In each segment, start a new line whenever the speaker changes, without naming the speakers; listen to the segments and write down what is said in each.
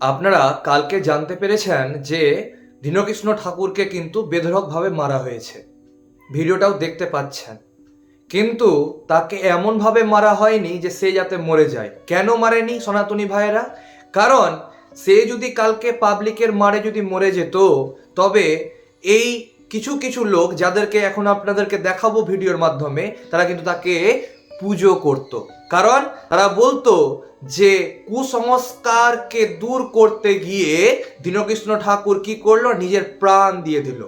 আপনারা কালকে জানতে পেরেছেন যে দীনকৃষ্ণ ঠাকুরকে কিন্তু বেধড়কভাবে মারা হয়েছে। ভিডিওটাও দেখতে পাচ্ছেন। কিন্তু তাকে এমনভাবে মারা হয়নি যে সে যাতে মরে যায়। কেন মারেনি সনাতনী ভাইয়েরা? কারণ সে যদি কালকে পাবলিকের মারে যদি মরে যেত, তবে এই কিছু কিছু লোক যাদেরকে এখন আপনাদেরকে দেখাবো ভিডিওর মাধ্যমে, তারা কিন্তু তাকে পুজো করত। কারণ তারা বলতো যে, কুসংস্কারকে দূর করতে গিয়ে দীনকৃষ্ণ ঠাকুর কি করল? নিজের প্রাণ দিয়ে দিল।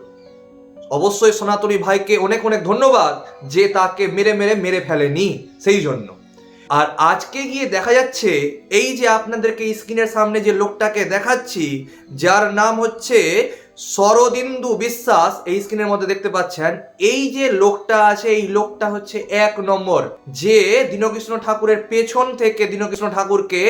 অবশ্যই সনাতনী ভাইকে অনেক অনেক ধন্যবাদ যে তাকে মেরে মেরে মেরে ফেলেনি সেই জন্য। আর আজকে গিয়ে দেখা যাচ্ছে, এই যে আপনাদেরকে স্ক্রিনের সামনে যে লোকটাকে দেখাচ্ছি, যার নাম হচ্ছে শরদিন্দু বিশ্বাস, এই স্ক্রিনের মধ্যে দেখতে পাচ্ছেন, এই যে লোকটা আছে, এই লোকটা হচ্ছে এক নম্বর, যে দীনকৃষ্ণ ঠাকুরের পেছন থেকে দীনকৃষ্ণ ঠাকুরকে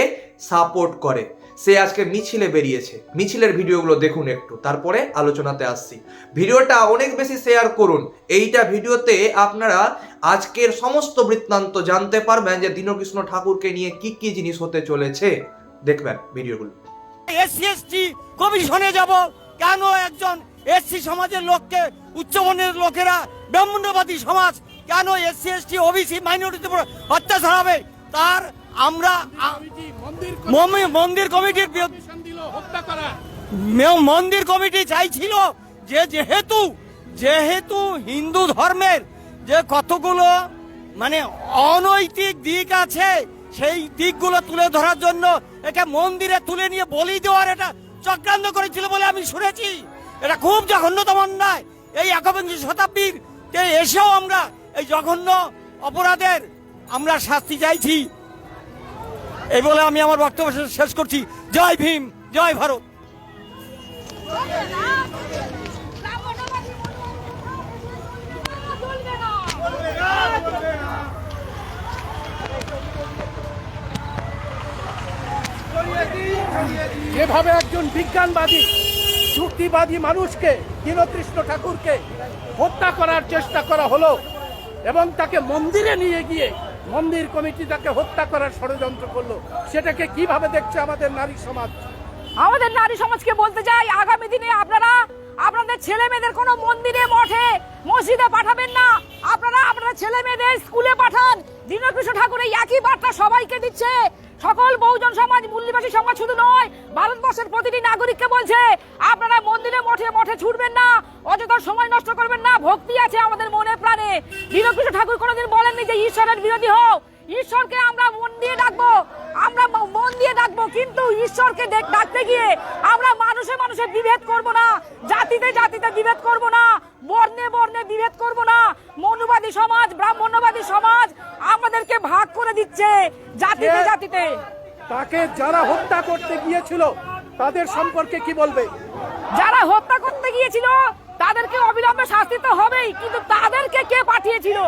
সাপোর্ট করে। সে আজকে মিছিলে বেরিয়েছে। মিছিলের ভিডিওগুলো দেখুন একটু, তারপরে আলোচনাতে আসছি। ভিডিওটা অনেক বেশি শেয়ার করুন। এইটা ভিডিওতে আপনারা আজকের সমস্ত বৃত্তান্ত জানতে পারবেন যে দীনকৃষ্ণ ঠাকুরকে নিয়ে কি কি জিনিস হতে চলেছে। দেখবেন ভিডিওগুলো।
এসসি এসটি কমিশনে যাব কেন একজন এসসি সমাজের লোককে উচ্চবর্ণের লোকেরা, ব্রাহ্মণ্যবাদী সমাজ, কেন এসসি, এসটি, ওবিসি মাইনরিটির উপর অত্যাচার হবে তার আমরা মন্দির কমিটির মন্দির কমিটি চাইছিল যে যেহেতু যেহেতু হিন্দু ধর্মের যে কতগুলো মানে অনৈতিক দিক আছে, সেই দিকগুলো তুলে ধরার জন্য একে মন্দিরে তুলে নিয়ে বলি দেওয়ার এটা চক্রান্ত করেছিল বলে আমি শুনেছি। এটা খুব জঘন্যতম অন্যায়। এই একবিংশ শতাব্দীর এসেও আমরা এই জঘন্য অপরাধের আমরা শাস্তি চাইছি। এই বলে আমি আমার বক্তব্য শেষ করছি। জয় ভীম, জয় ভারত।
যেভাবে একজন বিজ্ঞানবাদী, যুক্তিবাদী মানুষকে দীনকৃষ্ণ ঠাকুরকে হত্যা করার চেষ্টা করা হলো এবং তাকে মন্দিরে নিয়ে গিয়ে মন্দির কমিটি তাকে হত্যা করার ষড়যন্ত্র করল। সেটাকে কীভাবে দেখছে আমাদের নারী সমাজ?
আমাদের নারী সমাজকে বলতে চাই, আগামী দিনে আপনারা আপনাদের ছেলে মেয়েদের কোনো মন্দিরে, মঠে, মসজিদে পাঠাবেন না। আপনারা আপনাদের ছেলে মেয়েদের স্কুলে পাঠান। দীনকৃষ্ণ ঠাকুর এই একই বার্তা সবাইকে দিচ্ছে। সকল বহুজন সমাজ মূল্যবাসী সমাজ শুধু নয়, ভারতবর্ষের প্রতিটি নাগরিককে বলছে, আপনারা মন্দিরে মঠে মঠে ছুটবেন না, অযথা সময় নষ্ট করবেন না, ভক্তি আছে আমাদের মনে প্রাণে। দীনকৃষ্ণ ঠাকুর কোনোদিন বলেননি যে ঈশ্বরের বিরোধী হোক ঈশ্বরকে আমরা মন দিয়ে ডাকবো, আমরা ডাকবো কিন্তু ঈশ্বরকে ডাকতে গিয়ে আমরা মানুষে মানুষে বিভেদ করব না। জাতিতে জাতিতে বিভেদ করব না। বর্ণে বর্ণে বিভেদ করব না। মনুবাদী সমাজ ব্রাহ্মণ্যবাদী সমাজ আমাদেরকে ভাগ করে দিচ্ছে জাতিতে জাতিতে।
তাকে যারা হত্যা করতে গিয়েছিল তাদের সম্পর্কে কি বলবে?
যারা হত্যা করতে গিয়েছিল তাদেরকে অবিলম্বে শাস্তি তো হবেই কিন্তু তাদেরকে কে পাঠিয়েছিল?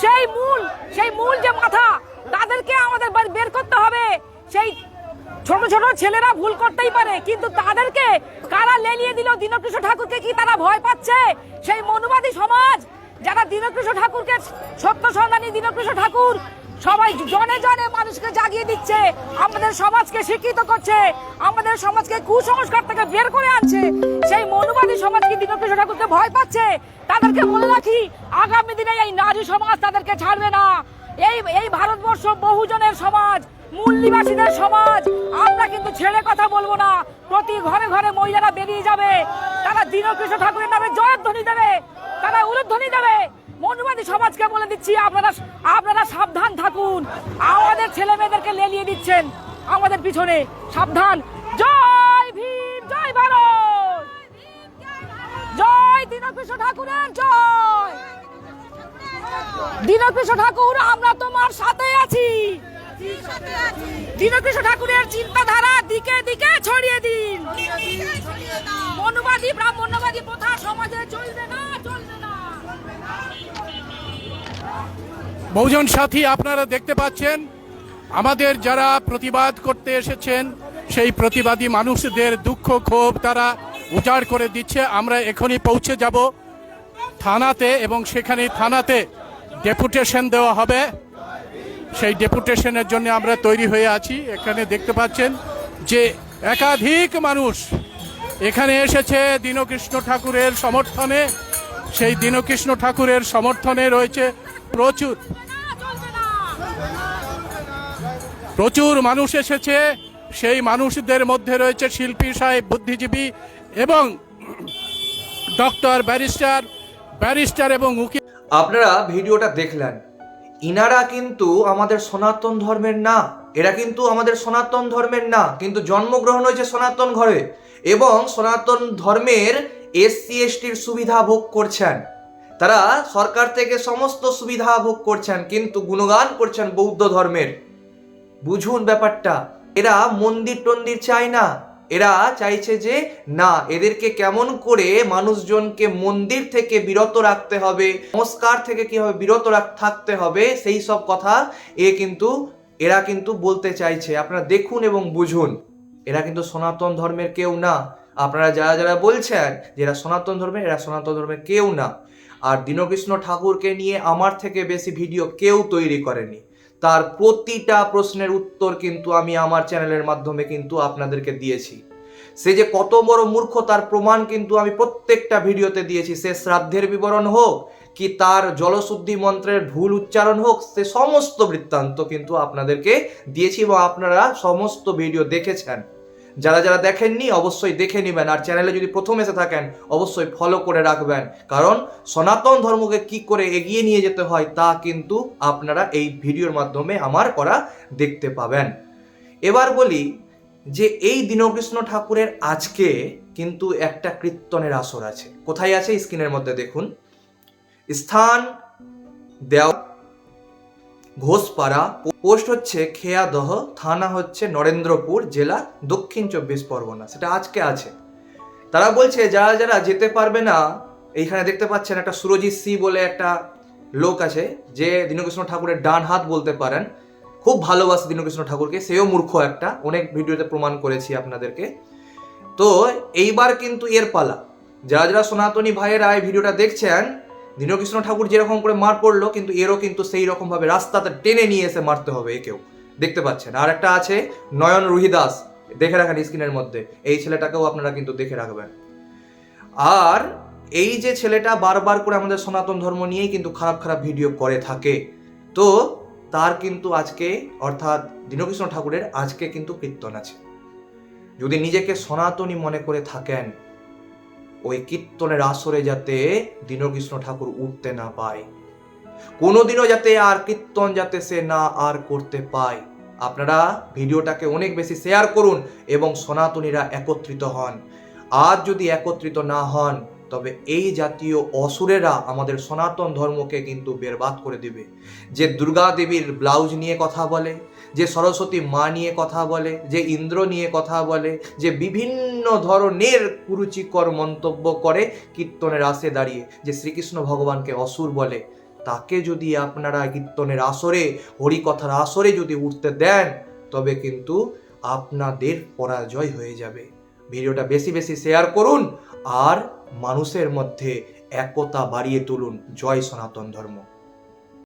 সেই মূল সেই মূল যে মাথা তাদেরকে আমাদের বের করতে হবে। সেই ছোট ছোট ছেলেরা ভুল করতেই পারে, কিন্তু তাদেরকে কারা লেলিয়ে দিল দীনকৃষ্ণ ঠাকুরকে কি তারা ভয় পাচ্ছে? সেই মনুবাদী সমাজ, যারা দীনকৃষ্ণ ঠাকুরকে সত্য সন্ধানী দীনকৃষ্ণ ঠাকুর সবাই জনে জনে মানুষকে জাগিয়ে দিচ্ছে, আমাদের সমাজকে শিক্ষিত করছে, আমাদের সমাজকে কুসংস্কার থেকে বের করে আনছে, সেই মনুবাদী সমাজ কি দীনকৃষ্ণ ঠাকুরকে ভয় পাচ্ছে? তাদেরকে বলে রাখি, আগামী দিনে এই নারী সমাজ তাদেরকে ছাড়বে না। এই এই ভারতবর্ষ বহুজনের সমাজ মূল্যবাসীদের সমাজ, আমরা কিন্তু ছেড়ে কথা বলব না। প্রতি ঘরে ঘরে মহিলারা বেরিয়ে যাবে। তারা দীনকৃষ্ণ ঠাকুরের নামে জয়ধ্বনি দেবে। তারা উলুধ্বনি দেবে। মনুবাদী সমাজকে বলে দিচ্ছি, আপনারা আপনারা সাবধান থাকুন। আমাদের ছেলে মেয়েদেরকে লেলিয়ে দিচ্ছেন আমাদের পিছনে। সাবধান। জয় ভীম, জয় ভারত! জয় দীনকৃষ্ণ ঠাকুরের জয়! দীনকৃষ্ণ ঠাকুর, আমরা তোমার সাথে আছি। দীনকৃষ্ণ ঠাকুরের চিন্তাধারা দিকে দিকে ছড়িয়ে দিন। মনুবাদী ব্রাহ্মণ্যবাদী প্রথা সমাজে চলবে না, চলবে
বহুজন সাথী আপনারা দেখতে পাচ্ছেন, আমাদের যারা প্রতিবাদ করতে এসেছেন, সেই প্রতিবাদী মানুষদের দুঃখ, ক্ষোভ তারা উজাড় করে দিচ্ছে। আমরা এখনই পৌঁছে যাব থানাতে এবং সেখানে থানাতে ডেপুটেশন দেওয়া হবে। সেই ডেপুটেশনের জন্য আমরা তৈরি হয়ে আছি। এখানে দেখতে পাচ্ছেন যে একাধিক মানুষ এখানে এসেছে। দীনকৃষ্ণ ঠাকুরের সমর্থনে, সেই দীনকৃষ্ণ ঠাকুরের সমর্থনে রয়েছে প্রচুর। প্রচুর মানুষ এসেছে। সেই মানুষদের মধ্যে রয়েছে শিল্পী সাহেব, বুদ্ধিজীবী এবং ডক্টর ব্যারিস্টার ব্যারিস্টার এবং উকিল।
আপনারা ভিডিওটা দেখলেন। ইনারা কিন্তু আমাদের সনাতন ধর্মের না, এরা কিন্তু আমাদের সনাতন ধর্মের না, কিন্তু জন্মগ্রহণ হয়েছে সনাতন ঘরে এবং সনাতন ধর্মের এসসি, এসটির সুবিধা ভোগ করছেন। তারা সরকার থেকে সমস্ত সুবিধা ভোগ করছেন, কিন্তু গুণগান করছেন বৌদ্ধ ধর্মের। বুঝুন ব্যাপারটা, এরা মন্দির টন্দির চায় না। এরা চাইছে যে, না, এদেরকে কেমন করে মানুষজনকে মন্দির থেকে বিরত রাখতে হবে, সংস্কার থেকে কীভাবে বিরত থাকতে হবে, সেই সব কথা এ কিন্তু, এরা কিন্তু বলতে চাইছে। আপনারা দেখুন এবং বুঝুন। এরা কিন্তু সনাতন ধর্মের কেউ না। আপনারা যারা যারা বলছেন যে এরা সনাতন ধর্মের, এরা সনাতন ধর্মের কেউ না। আর দীনকৃষ্ণ ঠাকুরকে নিয়ে আমার থেকে বেশি ভিডিও কেউ তৈরি করেনি। তার প্রতিটা প্রশ্নের উত্তর কিন্তু আমি আমার চ্যানেলের মাধ্যমে কিন্তু আপনাদেরকে দিয়েছি। সে যে কত বড় মূর্খ, তার প্রমাণ কিন্তু আমি প্রত্যেকটা ভিডিওতে দিয়েছি। সে শ্রাদ্ধের বিবরণ হোক, কি তার জলশুদ্ধি মন্ত্রের ভুল উচ্চারণ হোক, সে সমস্ত বৃত্তান্ত কিন্তু আপনাদেরকে দিয়েছি এবং আপনারা সমস্ত ভিডিও দেখেছেন। যারা যারা দেখেননি, অবশ্যই দেখে নেবেন। আর চ্যানেলে যদি প্রথম এসে থাকেন, অবশ্যই ফলো করে রাখবেন। কারণ সনাতন ধর্মকে কি করে এগিয়ে নিয়ে যেতে হয়, তা কিন্তু আপনারা এই ভিডিওর মাধ্যমে আমার করা দেখতে পাবেন। এবার বলি যে এই দীনকৃষ্ণ ঠাকুরের আজকে কিন্তু একটা কীর্তনের আসর আছে। কোথায় আছে? স্ক্রিনের মধ্যে দেখুন। স্থান দেওয়া ঘোষপাড়া, পোস্ট হচ্ছে খেয়াদহ, থানা হচ্ছে নরেন্দ্রপুর, জেলা দক্ষিণ চব্বিশ পরগনা, সেটা আজকে আছে। তারা বলছে, যারা যারা যেতে পারবে না, এইখানে দেখতে পাচ্ছেন একটা সুরজিৎ সি বলে একটা লোক আছে, যে দীনকৃষ্ণ ঠাকুরের ডান হাত বলতে পারেন। খুব ভালোবাসে দীনকৃষ্ণ ঠাকুরকে, সেও মূর্খ একটা, অনেক ভিডিওতে প্রমাণ করেছি আপনাদেরকে। তো এইবার কিন্তু এর পালা। যারা যারা সনাতনী ভাইয়েরা এই ভিডিওটা দেখছেন দীনকৃষ্ণ ঠাকুর যেরকম করে মার পড়ল, কিন্তু এরও কিন্তু সেই রকম ভাবে রাস্তাতে টেনে নিয়ে এসে মারতে হবে একেও। দেখতে পাচ্ছেন, আর একটা আছে নয়ন রুহিদাস, দেখে রাখেন স্ক্রিনের মধ্যে, এই ছেলেটাকেও আপনারা কিন্তু দেখে রাখবেন। আর এই যে ছেলেটা বারবার করে আমাদের সনাতন ধর্ম নিয়েই কিন্তু খারাপ খারাপ ভিডিও করে থাকে, তো তার কিন্তু আজকে, অর্থাৎ দীনকৃষ্ণ ঠাকুরের আজকে কিন্তু কীর্তন আছে। যদি নিজেকে সনাতনী মনে করে থাকেন ওই কীর্তনের আসরে যাতে দীনকৃষ্ণ ঠাকুর উঠতে না পায়। কোনোদিনও যাতে আর কীর্তন যাতে সে না আর করতে পায়। আপনারা ভিডিওটাকে অনেক বেশি শেয়ার করুন এবং সনাতনীরা একত্রিত হন। আর যদি একত্রিত না হন তবে এই জাতীয় অসুরেরা আমাদের সনাতন ধর্মকে কিন্তু বেরবাদ করে দিবে। যে দুর্গা দেবীর ব্লাউজ নিয়ে কথা বলে, যে সরস্বতী মা নিয়ে কথা বলে, যে ইন্দ্র নিয়ে কথা বলে, যে বিভিন্ন ধরনের কুরুচিকর মন্তব্য করে কীর্তনের আসে দাঁড়িয়ে, যে শ্রীকৃষ্ণ ভগবানকে অসুর বলে, তাকে যদি আপনারা কীর্তনের আসরে, হরিকথার আসরে যদি উঠতে দেন, তবে কিন্তু আপনাদের পরাজয় হয়ে যাবে। ভিডিওটা বেশি বেশি শেয়ার করুন, আর মানুষের মধ্যে একতা বাড়িয়ে তুলুন জয় সনাতন ধর্ম।